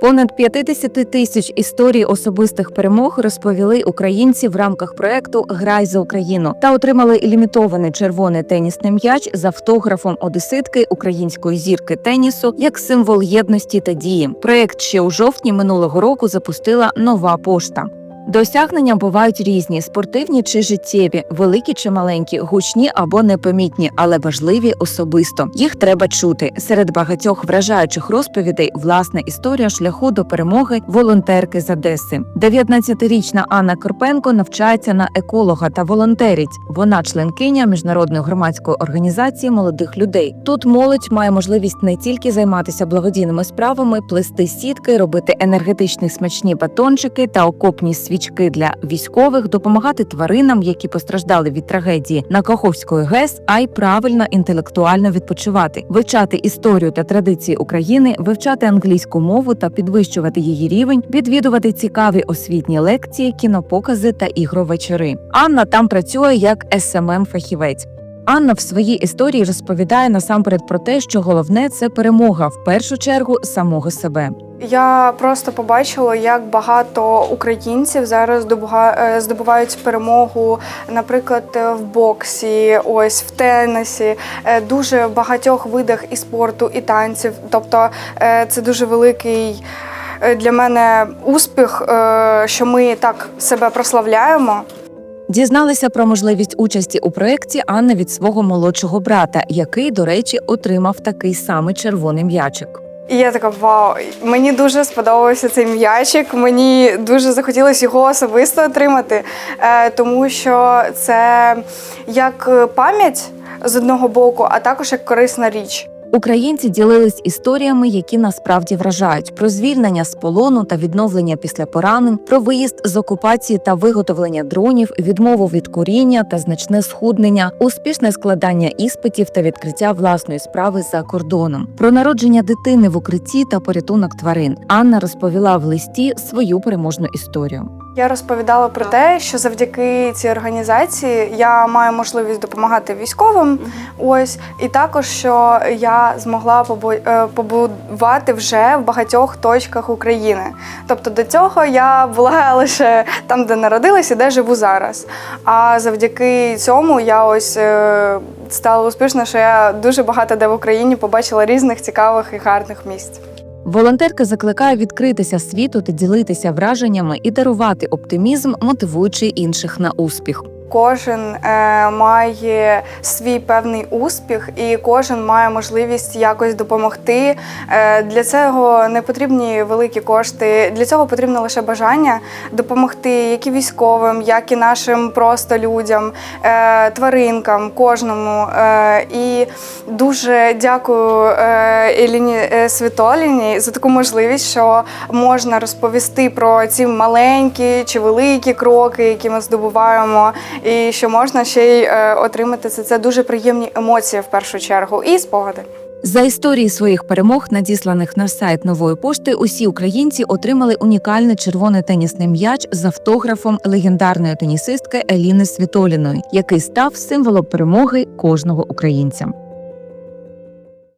Понад 50 тисяч історій особистих перемог розповіли українці в рамках проекту Грай за Україну та отримали лімітований червоний тенісний м'яч з автографом одеситки української зірки тенісу як символ єдності та дії. Проект ще у жовтні минулого року запустила нова пошта. Досягнення бувають різні: спортивні чи життєві, великі чи маленькі, гучні або непомітні, але важливі особисто. Їх треба чути. Серед багатьох вражаючих розповідей власна історія шляху до перемоги волонтерки з Одеси. 19-річна Анна Карпенко навчається на еколога та волонтерить. Вона членкиня міжнародної громадської організації молодих людей. Тут молодь має можливість не тільки займатися благодійними справами, плести сітки, робити енергетичні смачні батончики та окопні свічки для військових, допомагати тваринам, які постраждали від трагедії на Каховської ГЕС, а й правильно інтелектуально відпочивати, вивчати історію та традиції України, вивчати англійську мову та підвищувати її рівень, відвідувати цікаві освітні лекції, кінопокази та ігровечори. Анна там працює як смм фахівець Анна в своїй історії розповідає насамперед про те, що головне це перемога в першу чергу самого себе. Я просто побачила, як багато українців зараз е, здобувають перемогу, наприклад, в боксі, ось в тенісі, е, дуже багатьох видах і спорту, і танців. Тобто е, це дуже великий для мене успіх, що ми так себе прославляємо. Дізналися про можливість участі у проєкті Анна від свого молодшого брата, який, до речі, отримав такий самий червоний м'ячик. І я така вау, мені дуже сподобався цей м'ячик. Мені дуже захотілося його особисто отримати, е, тому що це як пам'ять з одного боку, а також як корисна річ. Українці ділились історіями, які насправді вражають про звільнення з полону та відновлення після поранень, про виїзд з окупації та виготовлення дронів, відмову від куріння та значне схуднення, успішне складання іспитів та відкриття власної справи за кордоном, про народження дитини в укритті та порятунок тварин. Анна розповіла в листі свою переможну історію. Я розповідала про те, що завдяки цій організації я маю можливість допомагати військовим. Ось і також що я змогла побу- е, побувати вже в багатьох точках України. Тобто до цього я була лише там, де народилась і де живу зараз. А завдяки цьому я ось е, стала успішна, що я дуже багато де в Україні побачила різних цікавих і гарних місць. Волонтерка закликає відкритися світу та ділитися враженнями і дарувати оптимізм, мотивуючи інших на успіх. Кожен е, має свій певний успіх, і кожен має можливість якось допомогти. Е, для цього не потрібні великі кошти. Для цього потрібно лише бажання допомогти як і військовим, як і нашим просто людям, е, тваринкам, кожному. Е, і дуже дякую е, Еліні е, Світоліні за таку можливість, що можна розповісти про ці маленькі чи великі кроки, які ми здобуваємо і що можна ще й е, отримати це. Це дуже приємні емоції в першу чергу і спогади. За історії своїх перемог, надісланих на сайт нової пошти, усі українці отримали унікальний червоний тенісний м'яч з автографом легендарної тенісистки Еліни Світоліної, який став символом перемоги кожного українця.